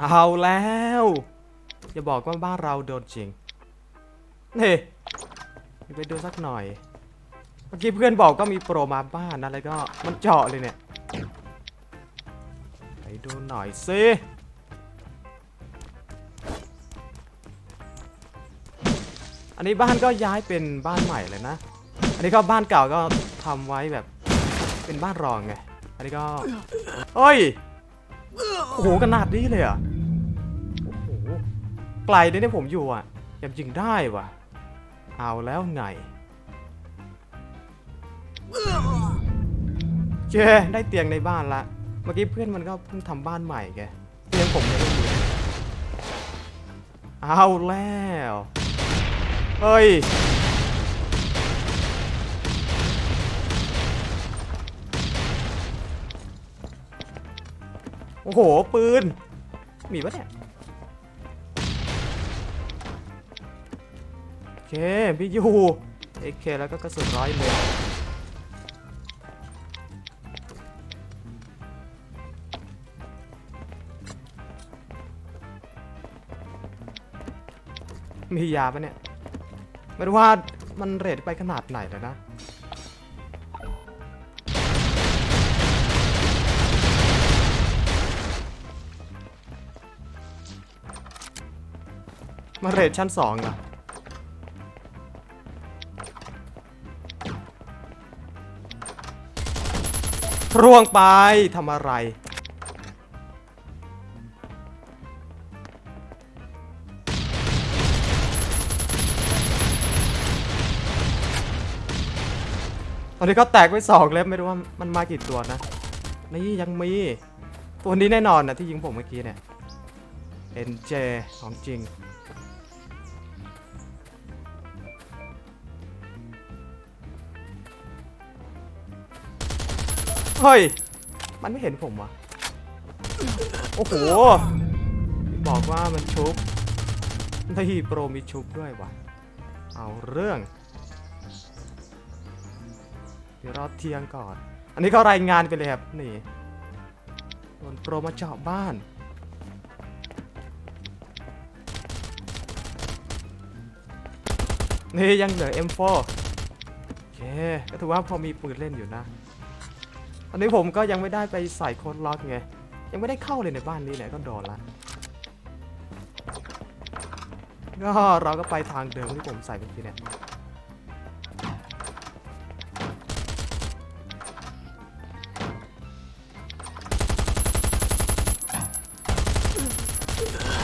เอาแล้วอย่าบอกว่าบ้านเราโดนจริงนี่ไปดูสักหน่อย เมื่อกี้เพื่อนบอกก็มีโปรมาบ้านนะแล้วก็มันเจาะเลยเนี่ย ไปดูหน่อยสิอันนี้บ้านก็ย้ายเป็นบ้านใหม่เลยนะ อันนี้ก็บ้านเก่าก็ทำไว้แบบเป็นบ้านรองไง อันนี้ก็เฮ้ย โอ้โหขนาดนี้เลยอะโอ้โหไกลเลยเนี่ยผมอยู่อะยังยิงได้ว่ะ เอาแล้วไงเจได้เตียงในบ้านละ เมื่อกี้เพื่อนมันก็เพิ่งทำบ้านใหม่แกเตียงผมยังไม่มีเอาแล้ว เฮ้ย อ้โห ปืน มีปะเนี่ยโอเค พี่ยูเอเคแล้วก็กระสุนร้อยเลยมียาปะเนี่ยไม่รู้ว่ามันเรทไปขนาดไหนแล้วนะ มาเรทชั้นสองเหรอร่วงไปทำอะไร ตอนนี้ก็แตกไปสองเล็บไม่รู้ว่ามันมากี่ตัวนะ นี่ยังมี ตัวนี้แน่นอนนะที่ยิงผมเมื่อกี้เนี่ย NJ ของจริง เฮ้ย มันไม่เห็นผมวะโอ้โห บอกว่ามันชุบนี่โปรมีชุบด้วยวะเอาเรื่อง เดี๋ยวรอเที่ยงก่อน อันนี้ก็รายงานไปเลยครับ นี่โดนโปรมาเจาะบ้าน นี่ยังเหลือ M4 โอเค ก็ถือว่าพอมีปืนเล่นอยู่นะ อันนี้ผมก็ยังไม่ได้ไปใส่โค้ดล็อกไง ยังไม่ได้เข้าเลยในบ้านนี้เนี่ยก็โดนละก็เราก็ไปทางเดิมที่ผมใส่เมื่อกี้เนี่ย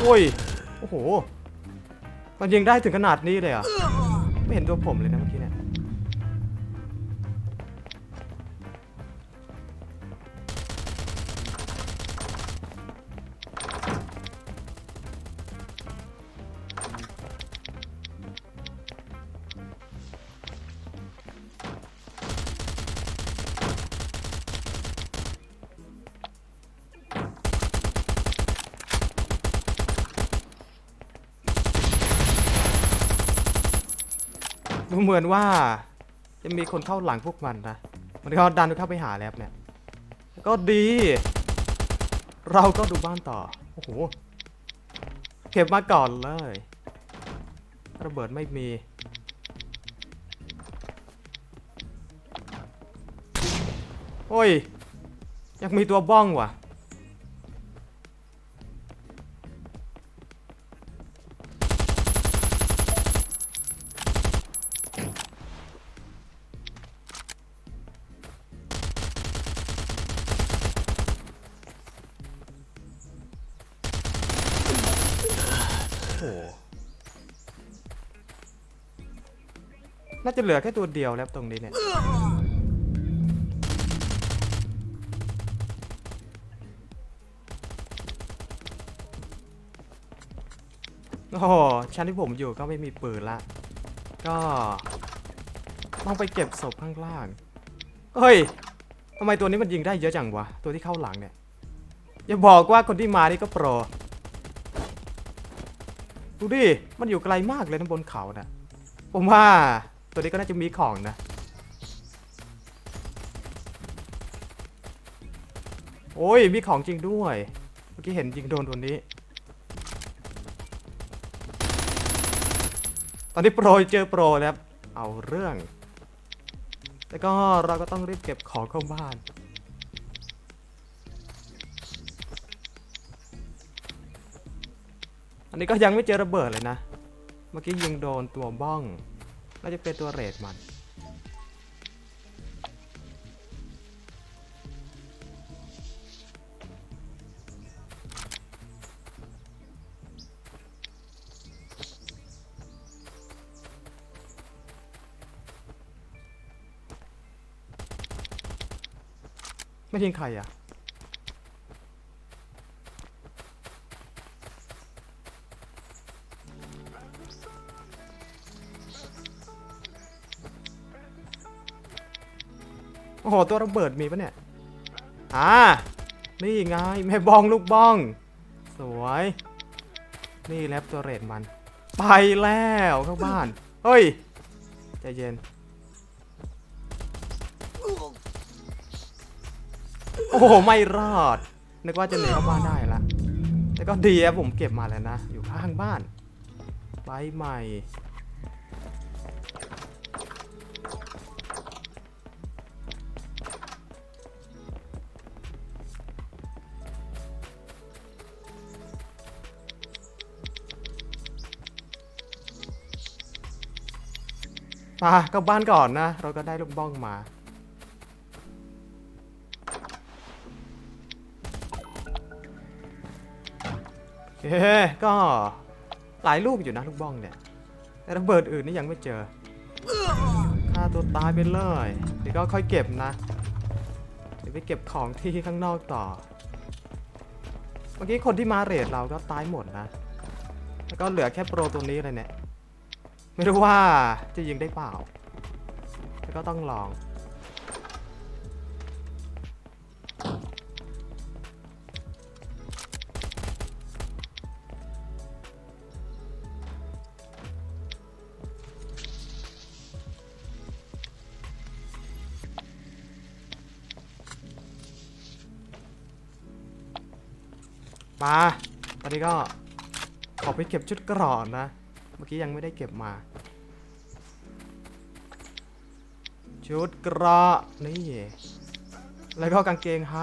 โอ้ย โอ้โห มันยิงได้ถึงขนาดนี้เลยอะ ไม่เห็นตัวผมเลยนะ เมื่อกี้เนี่ยดูเหมือนว่า จะมีคนเข้าหลังพวกมันนะ มันก็ดันเข้าไปหาแล้วเนี่ย ก็ดี เราก็ดูบ้านต่อ โอ้โห เก็บมาก่อนเลย ระเบิดไม่มี โอ้ย ยังมีตัวบ้องว่ะ น่าจะเหลือแค่ตัวเดียวแล้วตรงนี้เนี่ย โอ้โหชั้นที่ผมอยู่ก็ไม่มีปืนละ ก็ต้องไปเก็บศพข้างล่าง เฮ้ยทำไมตัวนี้มันยิงได้เยอะจังวะ ตัวที่เข้าหลังเนี่ย อย่าบอกว่าคนที่มานี่ก็โปร ดูดิ มันอยู่ไกลมากเลยนะบนเขานะผมว่า ตัวนี้ก็น่าจะมีของนะ โอ้ย มีของจริงด้วย เมื่อกี้เห็นยิงโดนตัวนี้ ตอนนี้โปรเจอโปรแล้ว เอาเรื่อง แล้วก็เราก็ต้องรีบเก็บของเข้าบ้านอันนี้ก็ยังไม่เจอระเบิดเลยนะ เมื่อกี้ยิงโดนตัวบ้อง น่าจะเป็นตัวเรดมัน ไม่ยิงใครอะ อ้โหตัวระเบิดมีปะเนี่ย อ่า นี่ไงแม่บองลูกบ้อง สวย นี่แลปตัวเรดมัน ไปแล้วเข้าบ้าน เฮ้ย ใจเย็น โอ้โห ไม่รอด นึกว่าจะหนีเข้าบ้านได้ละแต่ก็ดีครับผมเก็บมาแล้วนะ อยู่ข้างบ้าน ไปใหม่ มาเข้าบ้านก่อนนะ เราก็ได้ลูกบ้องมาโอเคก็หลายลูกอยู่นะลูกบ้องเนี่ย แต่ระเบิดอื่นนี่ยังไม่เจอฆ่าตัวตายไปเลย เดี๋ยวก็ค่อยเก็บนะ เดี๋ยวไปเก็บของที่ข้างนอกต่อ เมื่อกี้คนที่มาเรทเราก็ตายหมดนะ แล้วก็เหลือแค่โปรตัวนี้เลยเนี่ย ไม่รู้ว่าจะยิงได้เปล่าแต่ก็ต้องลอง มา ตอนนี้ก็ขอไปเก็บชุดกรอนนะ เมื่อกี้ยังไม่ได้เก็บมา ชุดกระนี่ แล้วก็กางเกงไฮ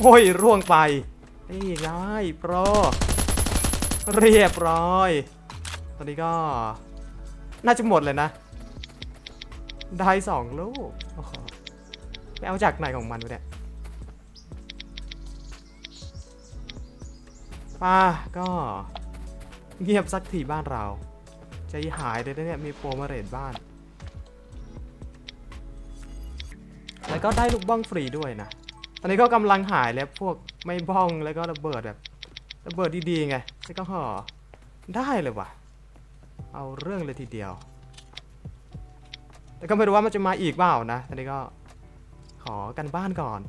โอ้ย ร่วงไป นี่ไงโปรเรียบร้อย ตอนนี้ก็ น่าจะหมดเลยนะ ได้สองลูกไปเอาจากไหนของมันวะเนี่ยป้าก็เงียบสักทีบ้านเรา ใจหายเลยนะเนี่ยมีโปรมาเรดบ้าน แล้วก็ได้ลูกบ้องฟรีด้วยนะ ตอนนี้ก็กำลังหายแล้วพวกไม่บ้องแล้วก็ระเบิดแบบระเบิดดีๆไงแล้ก็ห่อได้เลยว่ะ เอาเรื่องเลยทีเดียว แต่ก็ไม่รู้ว่ามันจะมาอีกเปล่านะตอนนี้ก็ขอกันบ้านก่อน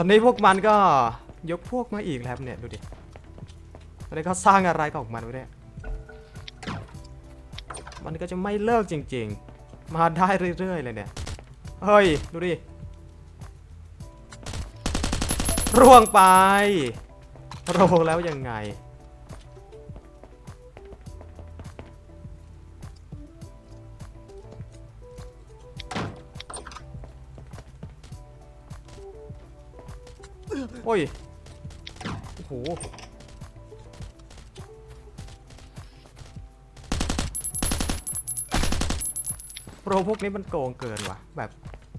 อนนี้พวกมันก็ยกพวกมาอีกแล้วครับเนี่ยดูดิตอนนี้เขาสร้างอะไรของมันวะเนี่ยมันก็จะไม่เลิกจริง ๆ มาได้เรื่อยๆเลยเนี่ยเฮ้ยดูดิร่วงไปโรแล้วยังไง อ้ย โอ้โห โปรพวกนี้มันโกงเกินว่ะ แบบ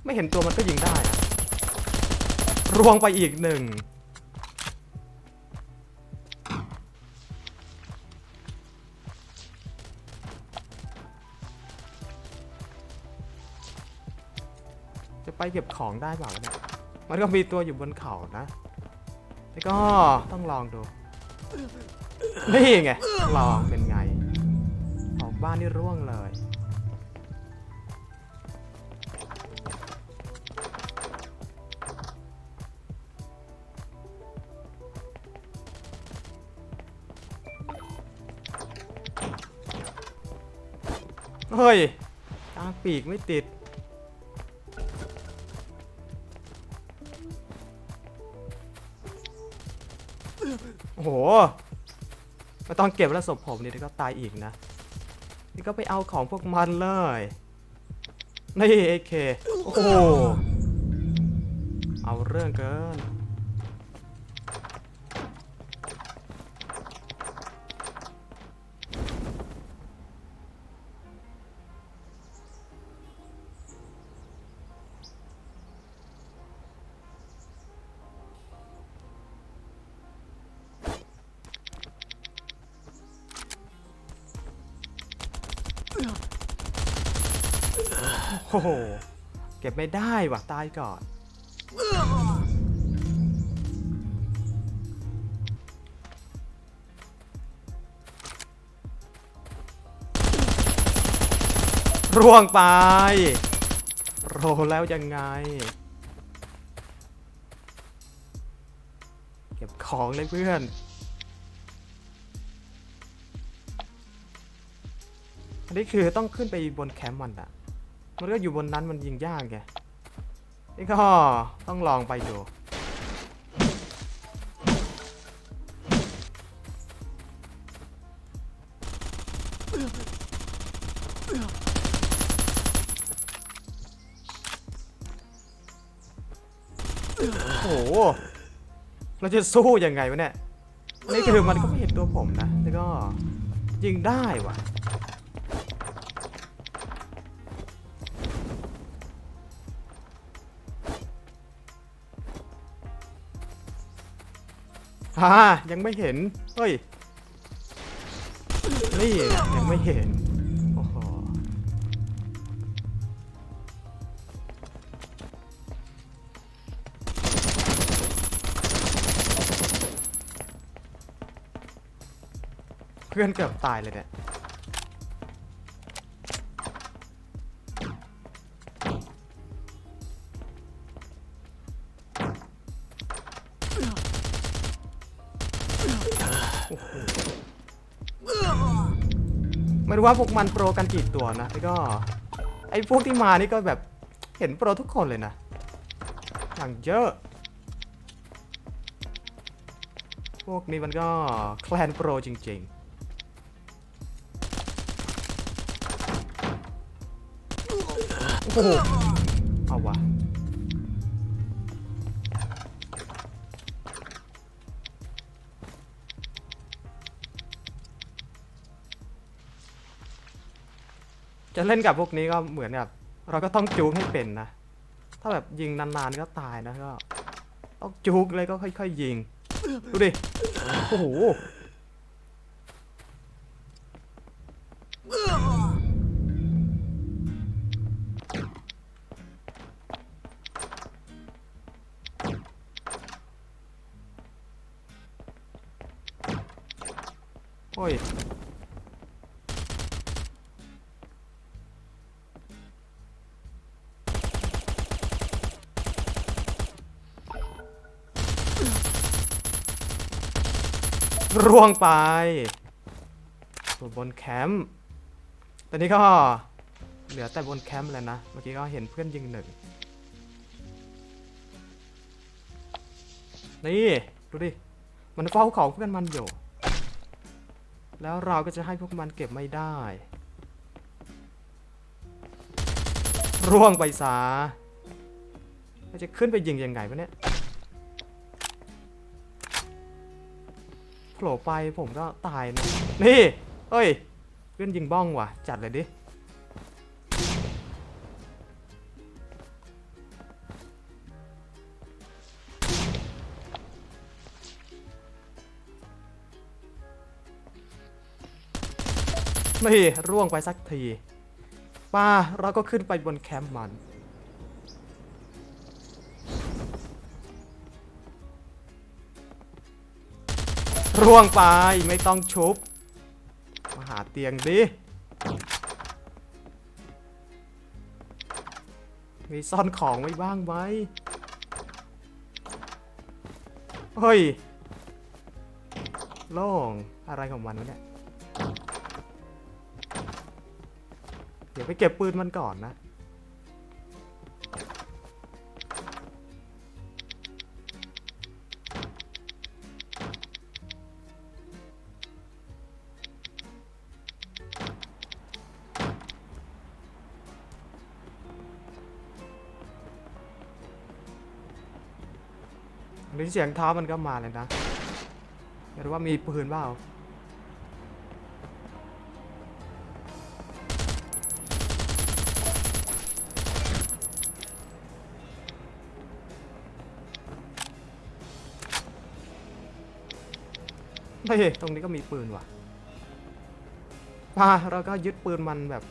ไม่เห็นตัวมันก็ยิงได้อะรวงไปอีกหนึ่ง จะไปเก็บของได้เปล่าเนี่ย มันก็มีตัวอยู่บนเขานะ แต่ก็ต้องลองดู นี่ไง ลองเป็นไงออกบ้านนี่ร่วงเลย เฮ้ยกลางปีกไม่ติด ตอนเก็บแล้วศพผมนี่เดี๋ยวก็ตายอีกนะ นี่ก็ไปเอาของพวกมันเลย นี่เอเค โอ้โห เอาเรื่องเกิน โอ้โห เก็บไม่ได้ว่ะ ตายก่อน ร่วงไป โรแล้วยังไง เก็บของเลยเพื่อนอันนี้คือต้องขึ้นไปบนแคมป์มันอะ มันก็อยู่บนนั้นมันยิงยากไงนี่ก็ต้องลองไปดู โอ้โห เราจะสู้ยังไงวะเนี่ย นี่คือมันก็ไม่เห็นตัวผมนะ แล้วก็ยิงได้ว่ะ ฮ่ายังไม่เห็น เฮ้ย นี่ยังไม่เห็น โอ้โห เพื่อนเกือบตายเลยเนี่ย ผมว่าพวกมันโปรกันกี่ตัวนะแล้วก็ ไอ้พวกที่มานี่ก็แบบเห็นโปรทุกคนเลยนะ อย่างเยอะ พวกนี้มันก็แคลนโปรจริง ๆโอ้โห จะเล่นกับพวกนี้ก็เหมือนแบบเราก็ต้องจูงให้เป็นนะ ถ้าแบบยิงนานๆก็ตายนะก็ต้องจูกเลยก็ค่อยๆยิง ดูดิ โอ้โห ร่วงไปส่วนบนแคมป์ตอนนี้ก็เหลือแต่บนแคมป์แล้วนะ เมื่อกี้ก็เห็นเพื่อนยิงหนึ่ง นี่ ดูดิ มันเฝ้าของเพื่อนมันอยู่ แล้วเราก็จะให้พวกมันเก็บไม่ได้ ร่วงไปซะจะขึ้นไปยิงยังไงวะเนี่ย โผล่ไปผมก็ตายนะนี่เฮ้ยเพื่อนยิงบ้องว่ะ จัดเลยดินี่ร่วงไปสักทีป้าเราก็ขึ้นไปบนแคมป์มัน ร่วงไปไม่ต้องชุบ มาหาเตียงดิ มีซ่อนของไว้บ้างไหมเฮ้ย โล่ง อะไรของมันวะเนี่ย เดี๋ยวไปเก็บปืนมันก่อนนะ เสียงเท้ามันก็มาเลยนะไม่รู้ว่ามีปืนเปล่าเฮ้ยตรงนี้ก็มีปืนว่ะมาเราก็ยึดปืนมันแบบ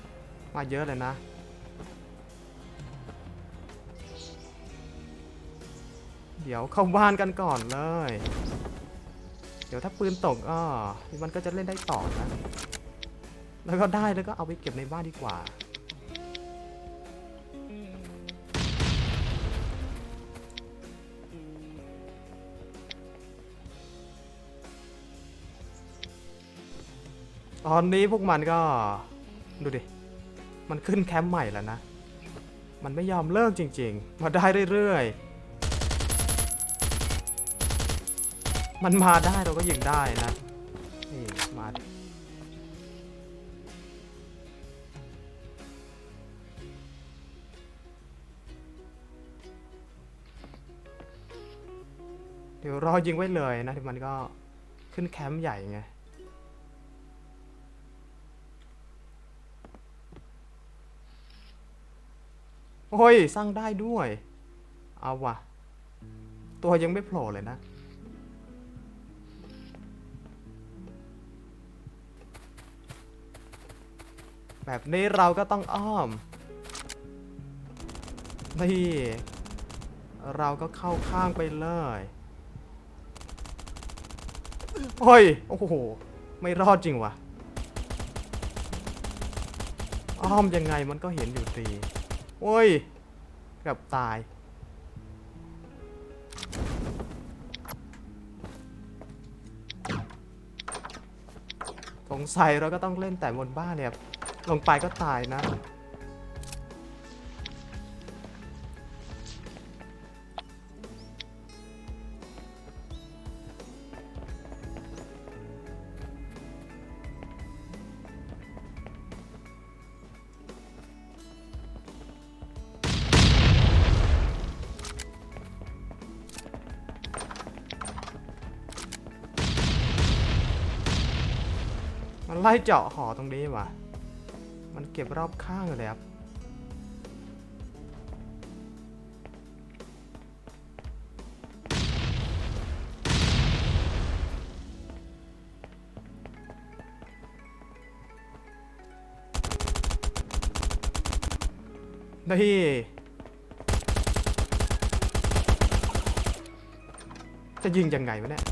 มาเยอะเลยนะ ดี๋ยวเข้าบ้านกันก่อนเลย เดี๋ยวถ้าปืนตกก็มันก็จะเล่นได้ต่อนะ แล้วก็ได้แล้วก็เอาไปเก็บในบ้านดีกว่า ตอนนี้พวกมันก็ดูดิ มันขึ้นแคมป์ใหม่แล้วนะ มันไม่ยอมเลิกจริง ๆ มาได้เรื่อยๆ มันมาได้เราก็ยิงได้นะ นี่มาเดี๋ยวรอยิงไว้เลยนะที่มันก็ขึ้นแคมป์ใหญ่ไงโอ้ย สร้างได้ด้วย เอาว่ะตัวยังไม่โผล่เลยนะ แบบนี้เราก็ต้องอ้อม นี่ เราก็เข้าข้างไปเลยโอ้ย โอ้โห ไม่รอดจริงวะอ้อมยังไงมันก็เห็นอยู่ดีโอ้ยกับตาย สงสัยเราก็ต้องเล่นแต่บนบ้านเนี่ย ลงไปก็ตายนะ มันไล่เจาะหอตรงนี้ว่ะ มันเก็บรอบข้างเลยครับนี่จะยิงยังไงวะเนี่ย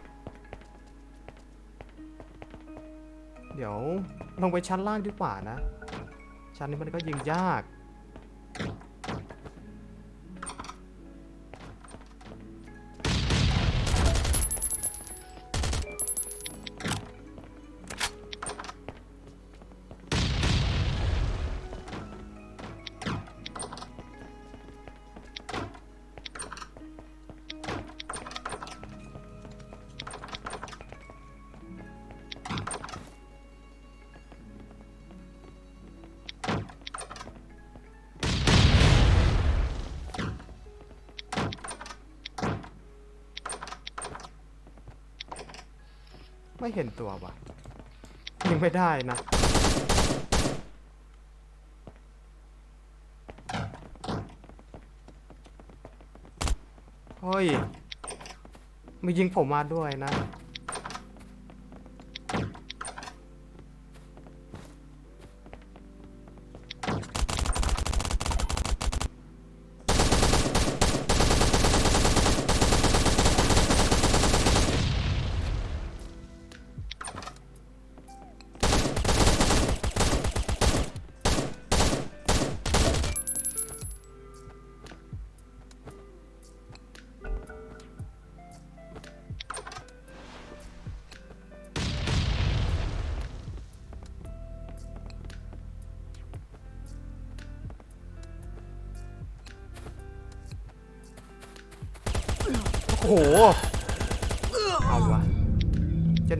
เดี๋ยวลงไปชั้นล่างดีกว่านะ ชั้นนี้มันก็ยิงยาก ไม่เห็นตัวว่ะยิงไม่ได้นะเฮ้ยมียิงผมมาด้วยนะ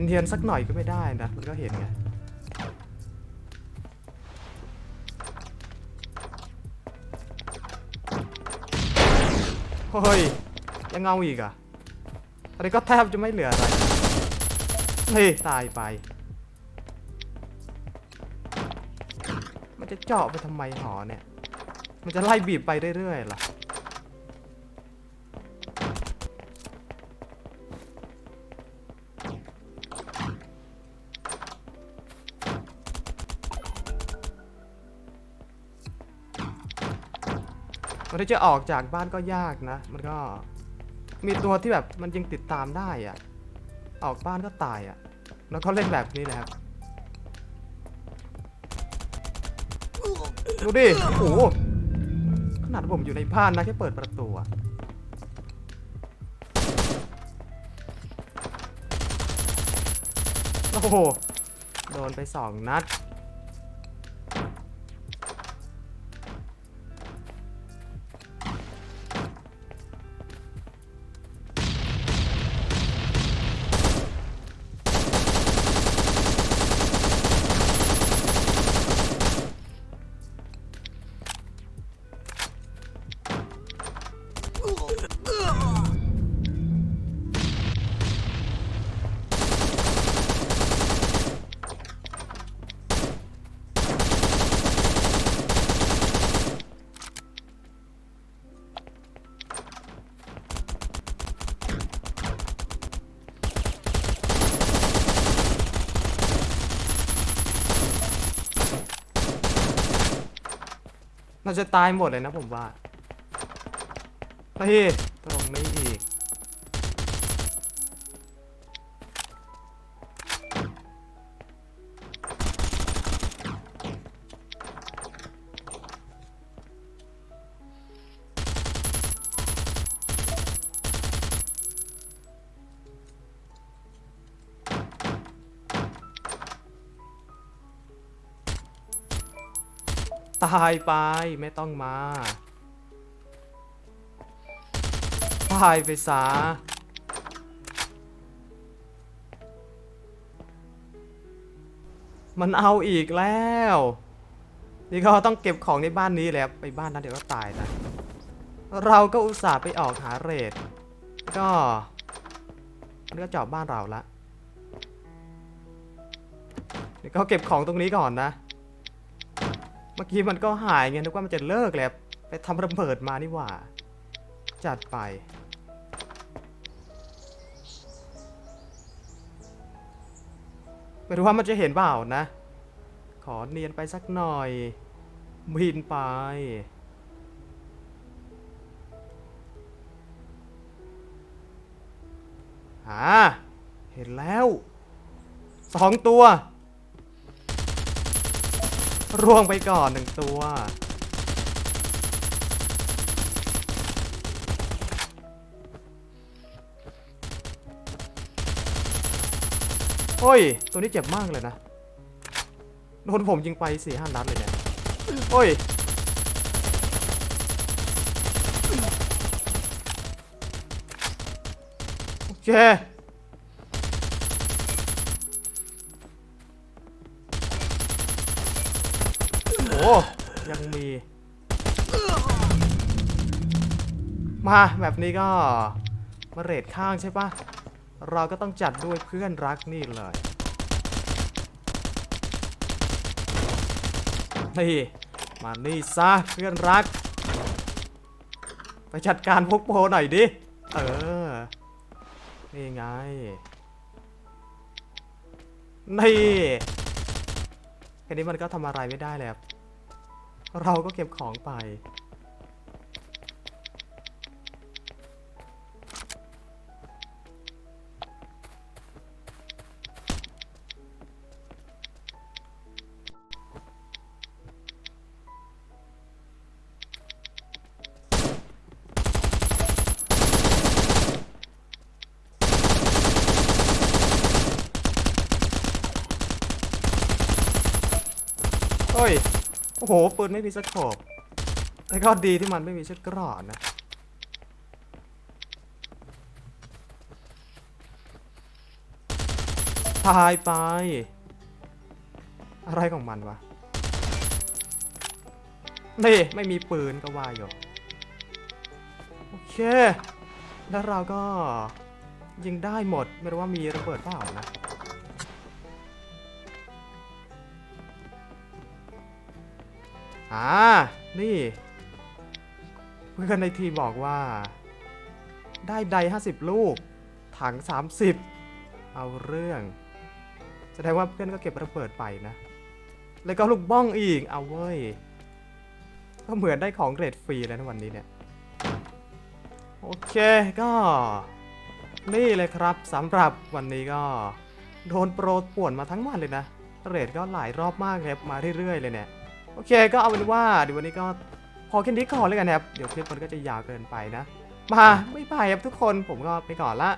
เนียนสักหน่อยก็ไม่ได้นะ มันก็เห็นไง เฮ้ย ยังเงาอีกอะอันนี้ก็แทบจะไม่เหลืออะไร เฮ้ย ตายไป มันจะเจาะไปทำไมหอเนี่ย มันจะไล่บีบไปเรื่อยๆหรอ มันที่จะออกจากบ้านก็ยากนะ มันก็มีตัวที่แบบมันยังติดตามได้อะออกบ้านก็ตายอะแล้วก็เล่นแบบนี้แหละครับดูดิ โอ้โหขนาดผมอยู่ในบ้านนะแค่เปิดประตูอะโอ้โห โดนไปสองนัด เราจะตายหมดเลยนะผมว่าเฮ้ย ตายไปไม่ต้องมาตายไปซะมันเอาอีกแล้ว นี่ก็ต้องเก็บของในบ้านนี้แหล้วไปบ้านนั้นเดี๋ยวก็ตายนะ เราก็อุตส่าห์ไปออกหาเรทก็มันก็เจาะบ้านเราละเดี๋ยวก็เก็บของตรงนี้ก่อนนะ เมื่อกี้มันก็หายไงนึกว่ามันจะเลิกแล้วไปทำระเบิดมานี่หว่า จัดไปไม่รู้ว่ามันจะเห็นเปล่านะ ขอเนียนไปสักหน่อยบินไป หา เห็นแล้ว สองตัว ร่วงไปก่อนหนึ่งตัว โอ้ย ตัวนี้เจ็บมากเลยนะ โดนผมยิงไปสี่ห้านัดเลยเนี่ย โอ้ย โอเค ยังมี มาแบบนี้ก็มาเรทข้างใช่ปะเราก็ต้องจัดด้วยเพื่อนรักนี่เลยนี่มานี่ซะเพื่อนรัก ไปจัดการพวกโปหน่อยดิ เออ นี่ไง นี่แค่นี้มันก็ทำอะไรไม่ได้แล้ว เราก็เก็บของไป โอ้โหปืนไม่มีสกอบแต่ก็ดีที่มันไม่มีชุดกรอดนะ ตายไป อะไรของมันวะ นี่ ไม่มีปืนก็ว่าอยู่ โอเค แล้วเราก็ยิงได้หมด ไม่รู้ว่ามีระเบิดเปล่านะ อ่า นี่ เพื่อนในทีมบอกว่า ได้ได50 ลูก ถัง 30 เอาเรื่อง แสดงว่าเพื่อนก็เก็บระเบิดไปนะ แล้วก็ลูกบ้องอีก เอาเว้ย ก็เหมือนได้ของเกรดฟรีแล้วนะวันนี้เนี่ย โอเคก็ นี่เลยครับสำหรับวันนี้ก็ โดนโปรป่วนมาทั้งวันเลยนะ เรทก็หลายรอบมากครับมาเรื่อยๆเลยเนี่ย โอเคก็เอาเป็นว่าเดี๋ยววันนี้ก็พอแค่นี้ก่อนเลยกันนะครับ เดี๋ยวคลิปมันก็จะยาวเกินไปนะ มาไม่ไปครับทุกคนผมก็ไปก่อนละ